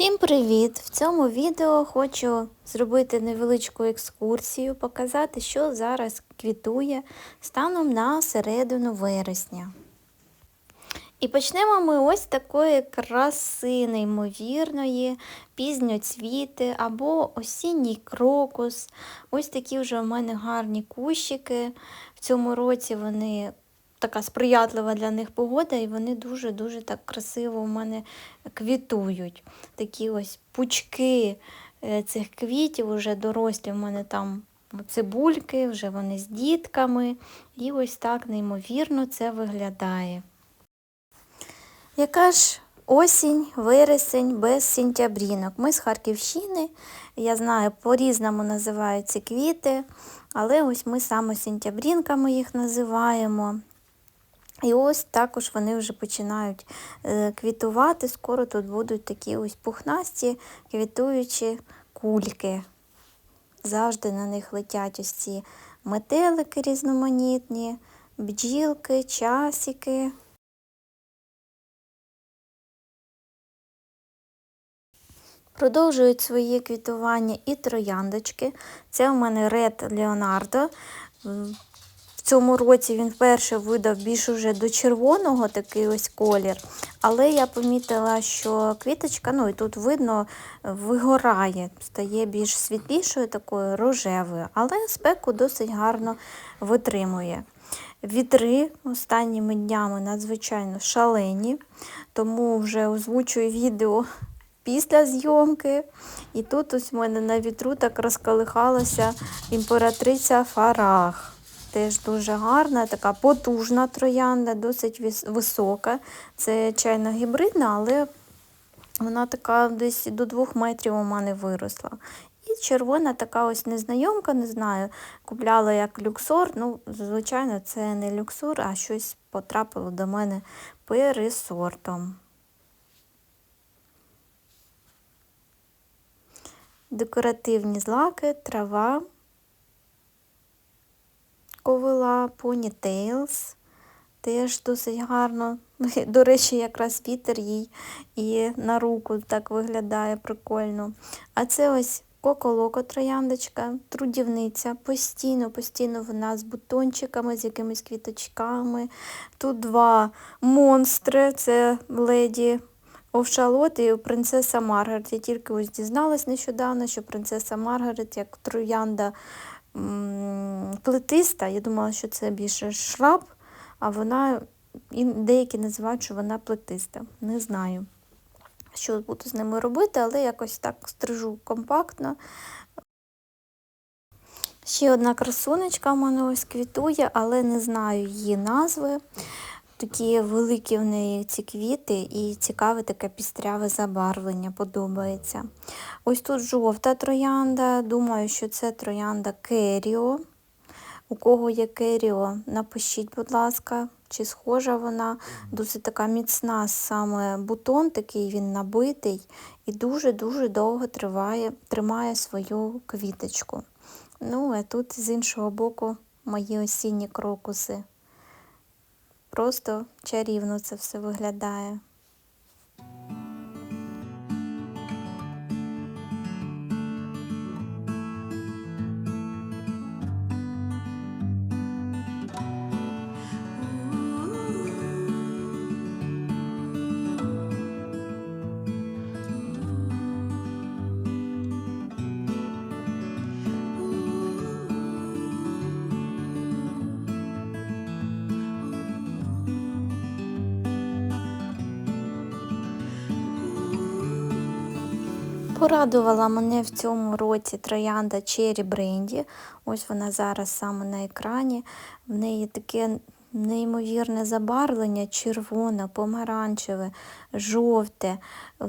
Всім привіт! В цьому відео хочу зробити невеличку екскурсію, показати, що зараз квітує станом на середину вересня. І почнемо ми ось такої краси неймовірної, пізньоцвіти або осінній крокус. Ось такі вже в мене гарні кущики. В цьому році вони така сприятлива для них погода, і вони дуже-дуже так красиво у мене квітують. Такі ось пучки е, цих квітів, вже дорослі в мене там цибульки, вже вони з дітками. І ось так неймовірно це виглядає. Яка ж осінь, вересень без сентябрінок. Ми з Харківщини, я знаю, по-різному називають ці квіти, але ось ми саме сентябрінками їх називаємо. І ось також вони вже починають е, квітувати. Скоро тут будуть такі ось пухнасті квітуючі кульки. Завжди на них летять ось ці метелики різноманітні, бджілки, часики. Продовжують своє квітування і трояндочки. Це у мене Ред Леонардо. В цьому році він вперше видав більш уже до червоного такий ось колір. Але я помітила, що квіточка, ну і тут видно, вигорає, стає більш світлішою, такою рожевою, але спеку досить гарно витримує. Вітри останніми днями надзвичайно шалені, тому вже озвучую відео після зйомки. І тут ось в мене на вітру так розколихалася імператриця Фарах. Теж дуже гарна, така потужна троянда, досить висока. Це чайно гібридна, але вона така десь до двох метрів у мене виросла. І червона така ось незнайомка, не знаю, купляла як люксор. Ну, звичайно, це не люксор, а щось потрапило до мене пересортом. Декоративні злаки, трава ковила, понітейлс. Теж досить гарно. До речі, якраз вітер їй і на руку так виглядає прикольно. А це ось коколоко трояндочка, трудівниця. Постійно, постійно вона з бутончиками, з якимись квіточками. Тут два монстри це леді Овшалот і принцеса Маргарет. Я тільки ось дізналась нещодавно, що принцеса Маргарет, як троянда плетиста. Я думала, що це більше шраб, а вона, і деякі називають, що вона плетиста. Не знаю, що буду з ними робити, але якось так стрижу компактно. Ще одна красунечка в мене ось квітує, але не знаю її назви. Такі великі в неї ці квіти і цікаве таке пістряве забарвлення, подобається. Ось тут жовта троянда. Думаю, що це троянда Керіо. У кого є Керіо, напишіть, будь ласка, чи схожа вона. Досить така міцна саме бутон, такий він набитий і дуже-дуже довго триває, тримає свою квіточку. Ну, а тут з іншого боку мої осінні крокуси. Просто чарівно це все виглядає. Порадувала мене в цьому році троянда Cherry Бренді. Ось вона зараз саме на екрані. В неї таке неймовірне забарвлення, червоне, помаранчеве, жовте,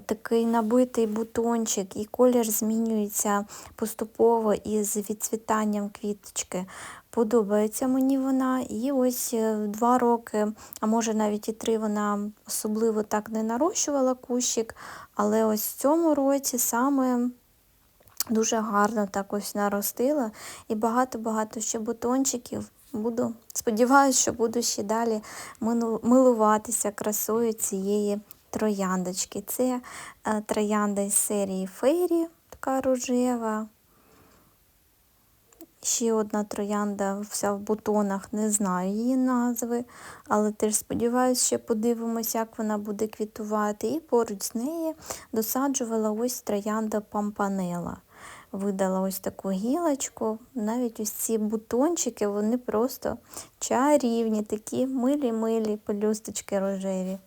такий набитий бутончик, і колір змінюється поступово із відцвітанням квіточки. Подобається мені вона. І ось е, два роки, а може навіть і три, вона особливо так не нарощувала кущик, але ось в цьому році саме дуже гарно так ось наростила. І багато-багато ще бутончиків. Буду, Сподіваюся, що буду ще далі милуватися красою цієї трояндочки. Це е, троянда із серії Фейрі, така рожева. Ще одна троянда вся в бутонах, не знаю її назви, але теж сподіваюся, ще подивимося, як вона буде квітувати. І поруч з нею досаджувала ось троянда пампанела. Видала ось таку гілочку. Навіть ось ці бутончики, вони просто чарівні, такі милі-милі пелюсточки рожеві.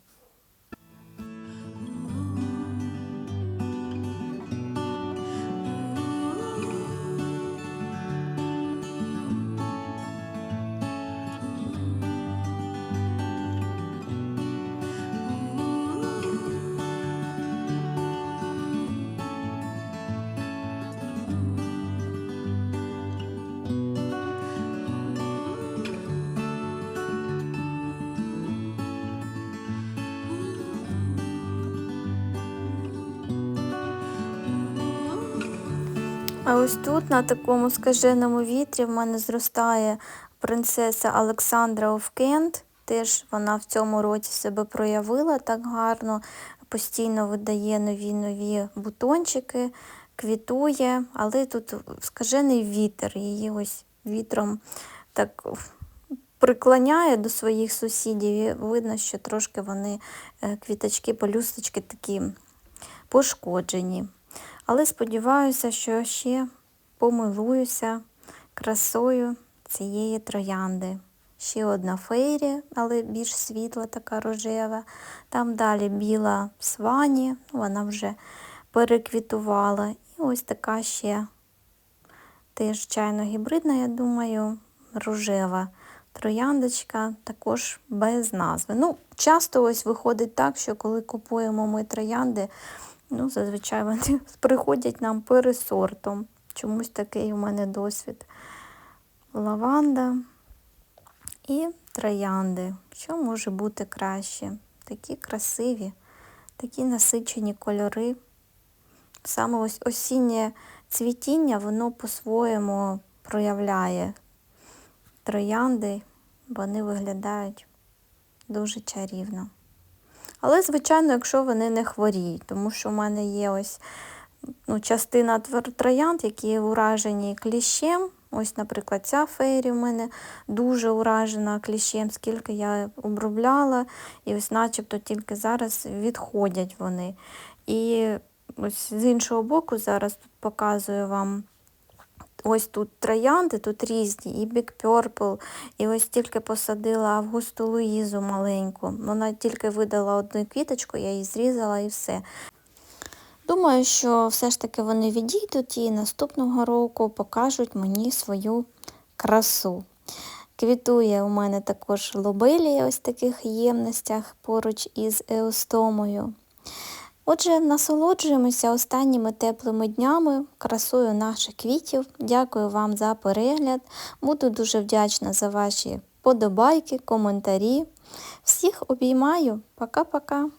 А ось тут, на такому скаженому вітрі, в мене зростає принцеса Олександра Овкент. Теж вона в цьому році себе проявила так гарно, постійно видає нові нові бутончики, квітує, але тут скажений вітер, її ось вітром так приклоняє до своїх сусідів. І видно, що трошки вони е, квіточки, пелюсточки такі пошкоджені. Але сподіваюся, що ще помилуюся красою цієї троянди. Ще одна фейрі, але більш світла, така рожева. Там далі біла свані, вона вже переквітувала. І ось така ще теж чайно-гібридна, я думаю, рожева трояндочка, також без назви. Ну, часто ось виходить так, що коли купуємо ми троянди, Ну, зазвичай вони приходять нам пересортом. Чомусь такий у мене досвід. Лаванда і троянди. Що може бути краще? Такі красиві, такі насичені кольори. Саме ось осіннє цвітіння, воно по-своєму проявляє троянди, вони виглядають дуже чарівно. Але, звичайно, якщо вони не хворіють, тому що в мене є ось ну, частина троянд, які уражені кліщем. Ось, наприклад, ця фейрі в мене дуже уражена кліщем, скільки я обробляла, і ось начебто тільки зараз відходять вони. І ось з іншого боку, зараз тут показую вам. Ось тут троянди, тут різні, і Big Purple, і ось тільки посадила Августу Луїзу маленьку. Вона тільки видала одну квіточку, я її зрізала і все. Думаю, що все ж таки вони відійдуть і наступного року покажуть мені свою красу. Квітує у мене також лобелія ось таких ємностях поруч із еостомою. Отже, насолоджуємося останніми теплими днями, красою наших квітів. Дякую вам за перегляд. Буду дуже вдячна за ваші подобайки, коментарі. Всіх обіймаю. Пока-пока.